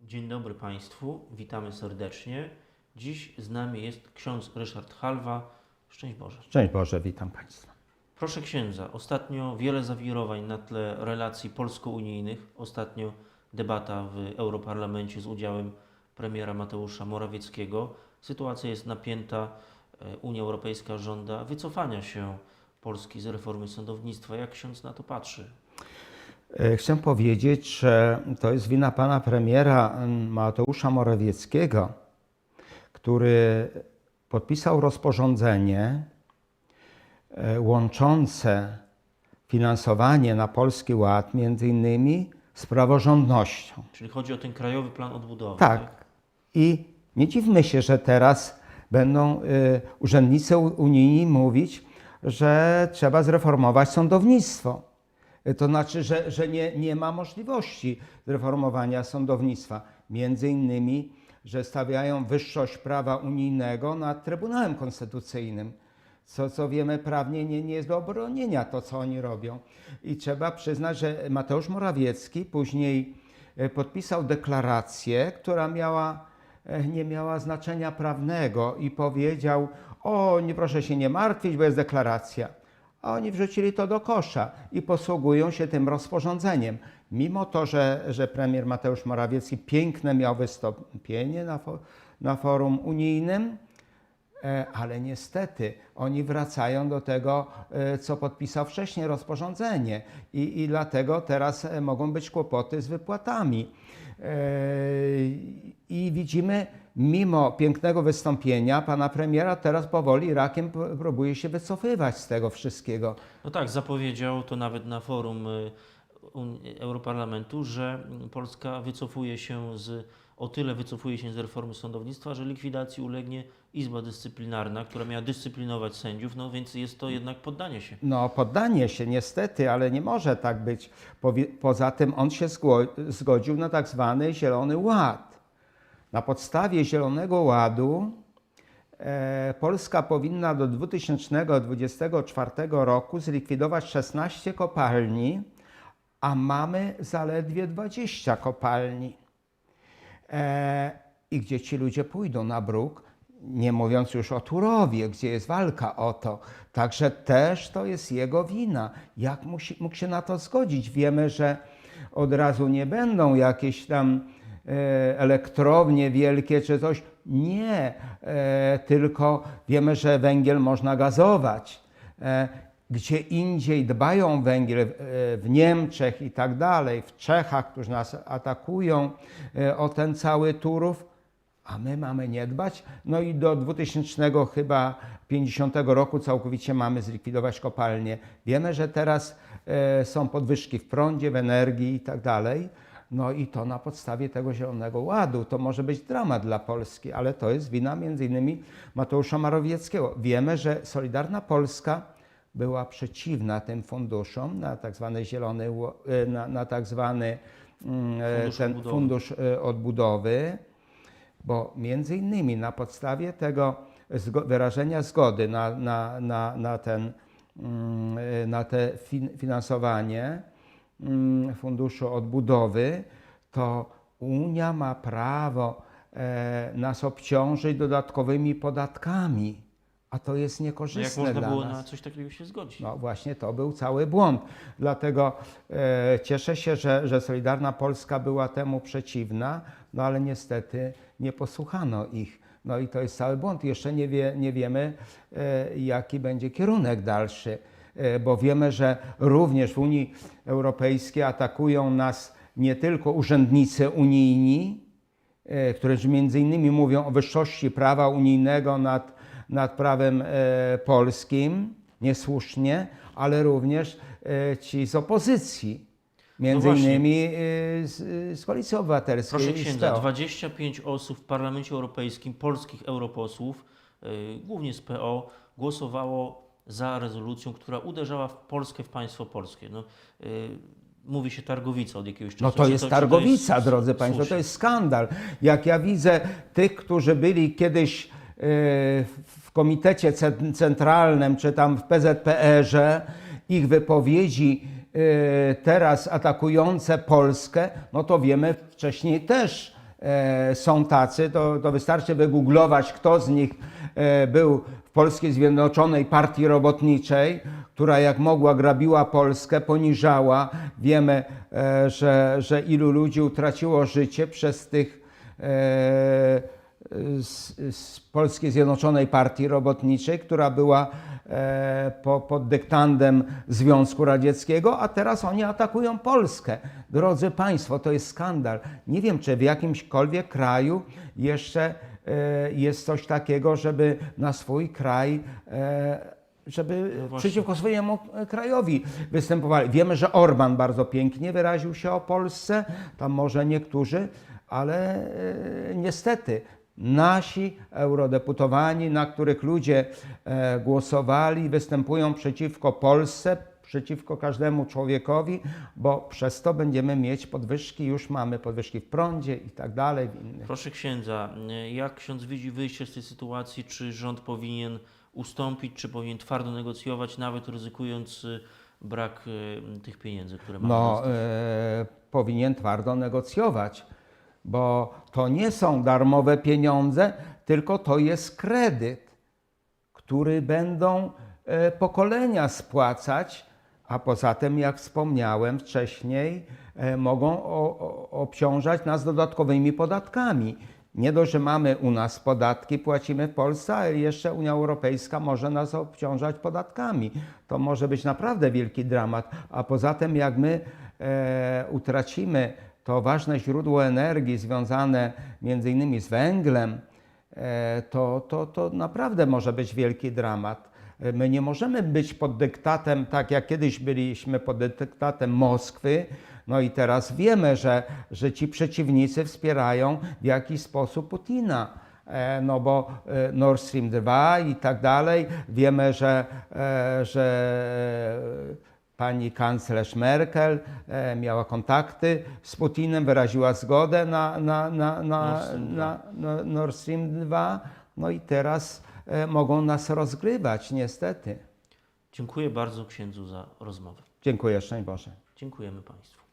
Dzień dobry Państwu, witamy serdecznie. Dziś z nami jest ksiądz Ryszard Halwa. Szczęść Boże. Szczęść Boże, witam Państwa. Proszę księdza, ostatnio wiele zawirowań na tle relacji polsko-unijnych. Ostatnio debata w Europarlamencie z udziałem premiera Mateusza Morawieckiego. Sytuacja jest napięta. E, Unia Europejska żąda wycofania się Polski z reformy sądownictwa. Jak ksiądz na to patrzy? E, Chcę powiedzieć, że to jest wina pana premiera Mateusza Morawieckiego, który podpisał rozporządzenie e, łączące finansowanie na Polski Ład między innymi z praworządnością. Czyli chodzi o ten krajowy plan odbudowy. Tak. I nie dziwmy się, że teraz będą y, urzędnicy unijni mówić, że trzeba zreformować sądownictwo. To znaczy, że, że nie, nie ma możliwości zreformowania sądownictwa. Między innymi, że stawiają wyższość prawa unijnego nad Trybunałem Konstytucyjnym. Co, co wiemy prawnie nie, nie jest do obronienia to, co oni robią. I trzeba przyznać, że Mateusz Morawiecki później e, podpisał deklarację, która miała, nie miała znaczenia prawnego i powiedział: O, nie proszę się nie martwić, bo jest deklaracja. A oni wrzucili to do kosza i posługują się tym rozporządzeniem. Mimo to, że, że premier Mateusz Morawiecki piękne miał wystąpienie na, na forum unijnym, E, ale niestety oni wracają do tego, e, co podpisał wcześniej rozporządzenie i, i dlatego teraz e, mogą być kłopoty z wypłatami. Widzimy, mimo pięknego wystąpienia pana premiera, teraz powoli rakiem próbuje się wycofywać z tego wszystkiego. No tak, zapowiedział to nawet na forum y, Europarlamentu, że Polska wycofuje się z, o tyle wycofuje się z reformy sądownictwa, że likwidacji ulegnie Izba Dyscyplinarna, która miała dyscyplinować sędziów, no więc jest to jednak poddanie się. No, poddanie się niestety, ale nie może tak być. Poza tym on się zgodził na tak zwany Zielony Ład. Na podstawie Zielonego Ładu e, Polska powinna do 2024 roku zlikwidować 16 kopalni, a mamy zaledwie 20 kopalni. E, I gdzie ci ludzie pójdą na bruk, nie mówiąc już o Turowie, gdzie jest walka o to. Także też to jest jego wina. Jak musi, mógł się na to zgodzić? Wiemy, że od razu nie będą jakieś tam elektrownie wielkie czy coś. Nie, e, tylko wiemy, że węgiel można gazować. E, gdzie indziej dbają węgiel, e, w Niemczech i tak dalej, w Czechach, którzy nas atakują e, o ten cały Turów, a my mamy nie dbać. No i do 2000 chyba 50 roku całkowicie mamy zlikwidować kopalnie. Wiemy, że teraz e, są podwyżki w prądzie, w energii i tak dalej. No i to na podstawie tego Zielonego Ładu. To może być dramat dla Polski, ale to jest wina między innymi Mateusza Morawieckiego. Wiemy, że Solidarna Polska była przeciwna tym funduszom na tak zwany zielony, e, na, na tak zwany mm, e, Fundusz ten odbudowy. fundusz e, odbudowy, bo między innymi na podstawie tego wyrażenia zgody na, na, na, na, ten, mm, na te fin, finansowanie funduszu odbudowy, to Unia ma prawo e, nas obciążyć dodatkowymi podatkami, a to jest No jak niekorzystne można było nas. na coś takiego się zgodzić? No właśnie to był cały błąd. Dlatego e, cieszę się, że, że Solidarna Polska była temu przeciwna, no ale niestety nie posłuchano ich. No i to jest cały błąd. Jeszcze nie, wie, nie wiemy, e, jaki będzie kierunek dalszy, bo wiemy, że również w Unii Europejskiej atakują nas nie tylko urzędnicy unijni, e, którzy między innymi mówią o wyższości prawa unijnego nad, nad prawem e, polskim, niesłusznie, ale również e, ci z opozycji, między No innymi e, z, z Koalicji Obywatelskiej. Proszę księdza, PO. 25 osób w Parlamencie Europejskim, polskich europosłów, głównie z PO, głosowało za rezolucją, która uderzała w Polskę, w państwo polskie. No, y, mówi się targowica od jakiegoś czasu. No to jest czy targowica, jest drodzy Państwo, to słuszne? jest skandal. Jak ja widzę tych, którzy byli kiedyś e, w komitecie cen- centralnym, czy tam w PZPR-ze, ich wypowiedzi y, teraz atakujące Polskę, no to wiemy, wcześniej też są tacy, to, to wystarczy wygooglować, kto z nich e, był w Polskiej Zjednoczonej Partii Robotniczej, która jak mogła grabiła Polskę, poniżała. Wiemy, e, że, że ilu ludzi utraciło życie przez tych e, z, z Polskiej Zjednoczonej Partii Robotniczej, która była e, po, pod dyktandem Związku Radzieckiego, a teraz oni atakują Polskę. Drodzy Państwo, to jest skandal. Nie wiem, czy w jakimśkolwiek kraju jeszcze e, jest coś takiego, żeby na swój kraj e, żeby No właśnie. przeciwko swojemu krajowi występowali. Wiemy, że Orban bardzo pięknie wyraził się o Polsce, tam może niektórzy, ale niestety nasi eurodeputowani, na których ludzie e, głosowali, występują przeciwko Polsce, przeciwko każdemu człowiekowi, bo przez to będziemy mieć podwyżki, już mamy podwyżki w prądzie i tak dalej. Proszę księdza, jak ksiądz widzi wyjście z tej sytuacji? Czy rząd powinien ustąpić, czy powinien twardo negocjować, nawet ryzykując y, brak y, tych pieniędzy, które mamy? no, e, powinien twardo negocjować, bo to nie są darmowe pieniądze, tylko to jest kredyt, który będą e, pokolenia spłacać, a poza tym, jak wspomniałem wcześniej, e, mogą obciążać nas dodatkowymi podatkami. Nie dość, że mamy u nas podatki, płacimy w Polsce, ale jeszcze Unia Europejska może nas obciążać podatkami. To może być naprawdę wielki dramat. A poza tym, jak my e, utracimy to ważne źródło energii związane między innymi z węglem, e, to, to, to naprawdę może być wielki dramat. E, My nie możemy być pod dyktatem, tak jak kiedyś byliśmy pod dyktatem Moskwy, no i teraz wiemy, że, że ci przeciwnicy wspierają w jakiś sposób Putina. E, No bo Nord Stream 2 i tak dalej. Wiemy, że, że pani kanclerz Merkel e, miała kontakty z Putinem, wyraziła zgodę na, na, na, na, na, na Nord Stream 2, no i teraz e, mogą nas rozgrywać, niestety. Dziękuję bardzo księdzu za rozmowę. Dziękuję, szczęść Boże. Dziękujemy Państwu.